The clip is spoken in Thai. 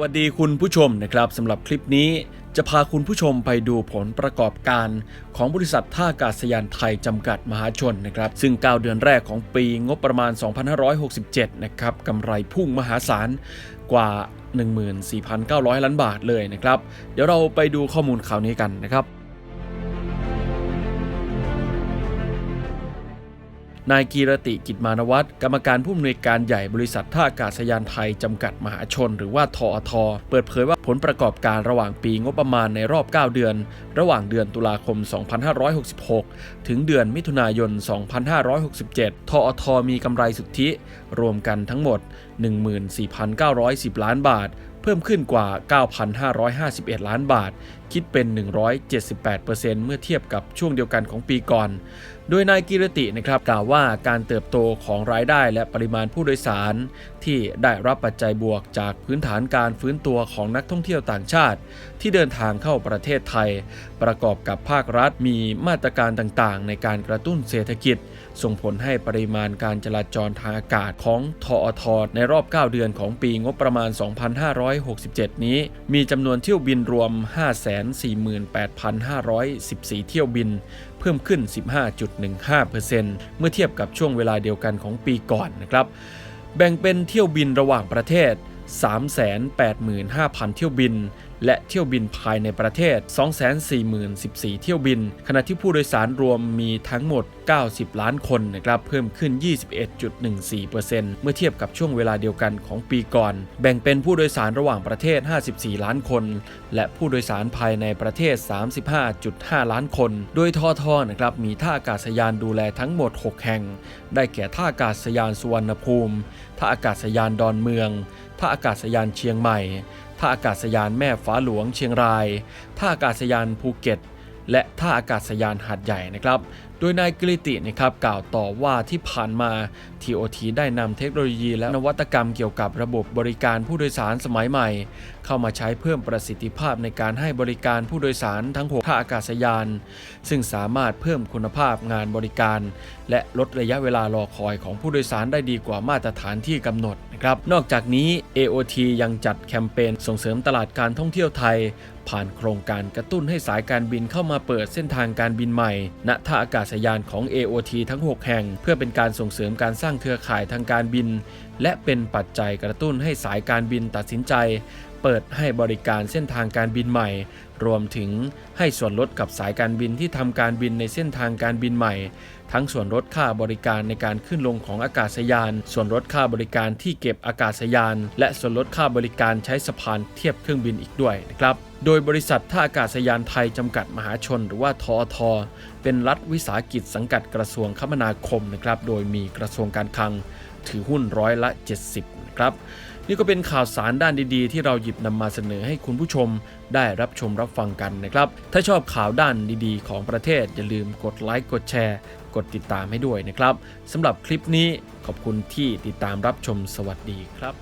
วัสดีคุณผู้ชมนะครับสำหรับคลิปนี้จะพาคุณผู้ชมไปดูผลประกอบการของบริษัทท่าอากาศยานไทยจำกัดมหาชนนะครับ ซึ่ง 9 เดือนแรกของปีงบประมาณ 2567 นะครับกำไรพุ่งมหาศาลกว่า 14,900 ล้านบาทเลยนะครับ เดี๋ยวเราไปดูข้อมูลข่าวนี้กันนะครับ นายกีรติกิจมานวัตรกรรมการผู้อำนวยการใหญ่บริษัทท่าอากาศยานไทย จำกัดมหาชน หรือว่าทอท เปิดเผยว่าผลประกอบการระหว่างปีงบประมาณในรอบ 9 เดือน ระหว่างเดือนตุลาคม 2566 ถึงเดือนมิถุนายน 2567 ทอท มีกำไรสุทธิ รวมกันทั้งหมด 14,910 ล้านบาท เพิ่มขึ้นกว่า 9,551 ล้านบาท คิดเป็น 178%เมื่อเทียบกับช่วงเดียวกันของปีก่อน โดยนายกิรตินะครับกล่าวว่าการเติบโตของรายได้และปริมาณผู้โดยสาร ที่ได้รับปัจจัยบวกจากพื้นฐานการฟื้นตัวของนักท่องเที่ยวต่างชาติ ที่เดินทางเข้าประเทศไทย ประกอบกับภาครัฐมีมาตรการต่างๆ ในการกระตุ้นเศรษฐกิจ ส่งผลให้ปริมาณการจราจรทางอากาศของทอทในรอบ 9 เดือนของปีงบประมาณ 2567 นี้ มีจำนวนเที่ยวบินรวม 548,514 เที่ยวบินเพิ่มขึ้น 15.15%เมื่อเทียบกับช่วงเวลาเดียวกันของปีก่อนนะครับ แบ่งเป็นเที่ยวบินระหว่างประเทศ 385,000 เที่ยวบิน และเที่ยวบินภายในประเทศ 240,014 เที่ยวบิน ขณะที่ผู้โดยสารรวมมีทั้งหมด 90 ล้านคนนะครับ เพิ่มขึ้น 21.14%เมื่อเทียบกับช่วงเวลาเดียวกันของปีก่อน แบ่งเป็นผู้โดยสารระหว่างประเทศ 54 ล้านคน และผู้โดยสารภายในประเทศ 35.5 ล้านคน โดยทอทอนะครับ มีท่าอากาศยานดูแลทั้งหมด 6 แห่ง ได้แก่ท่าอากาศยานสุวรรณภูมิ ท่าอากาศยานดอนเมือง ท่าอากาศยานเชียงใหม่ ท่าอากาศยานแม่ฟ้าหลวงเชียงราย ท่าอากาศยานภูเก็ต และท่าอากาศยานหาดใหญ่นะครับ โดยนายกฤตินะครับกล่าวต่อว่าที่ผ่านมา TOT ได้นำเทคโนโลยีและนวัตกรรมเกี่ยวกับระบบบริการผู้โดยสารสมัยใหม่ เข้ามาใช้เพิ่มประสิทธิภาพในการให้บริการผู้โดยสารทั้ง6ท่าอากาศยาน ซึ่งสามารถเพิ่มคุณภาพงานบริการ และลดระยะเวลารอคอยของผู้โดยสารได้ดีกว่ามาตรฐานที่กำหนดนะครับนอกจากนี้ AOT ยังจัดแคมเปญส่งเสริมตลาดการท่องเที่ยวไทย ผ่านโครงการกระตุ้นให้สายการบินเข้ามาเปิดเส้นทางการบินใหม่ ณท่าอากาศยานของ AOT ทั้ง 6 แห่ง เพื่อเป็นการส่งเสริมการสร้างเครือข่ายทางการบิน และเป็นปัจจัยกระตุ้นให้สายการบินตัดสินใจ เปิดให้บริการเส้นทางการบินใหม่ รวมถึงให้ส่วนลดกับสายการบินที่ทำการบินในเส้นทางการบินใหม่ ทั้งส่วนลดค่าบริการในการขึ้นลงของอากาศยาน ส่วนลดค่าบริการที่เก็บอากาศยาน และส่วนลดค่าบริการใช้สะพานเทียบเครื่องบินอีกด้วยนะครับโดยบริษัทท่าอากาศยานไทยจำกัดมหาชน หรือว่าทอทเป็นรัฐวิสาหกิจสังกัดกระทรวงคมนาคมนะครับ โดยมีกระทรวงการคลังถือหุ้นร้อยละ 70 นะครับ นี่ก็เป็นข่าวสารด้านดีๆ ที่เราหยิบนำมาเสนอให้คุณผู้ชมได้รับชมรับฟังกันนะครับ ถ้าชอบข่าวด้านดีๆ ของประเทศอย่าลืมกดไลค์กดแชร์กดติดตามให้ด้วยนะครับสำหรับคลิปนี้ขอบคุณที่ติดตามรับชมสวัสดีครับ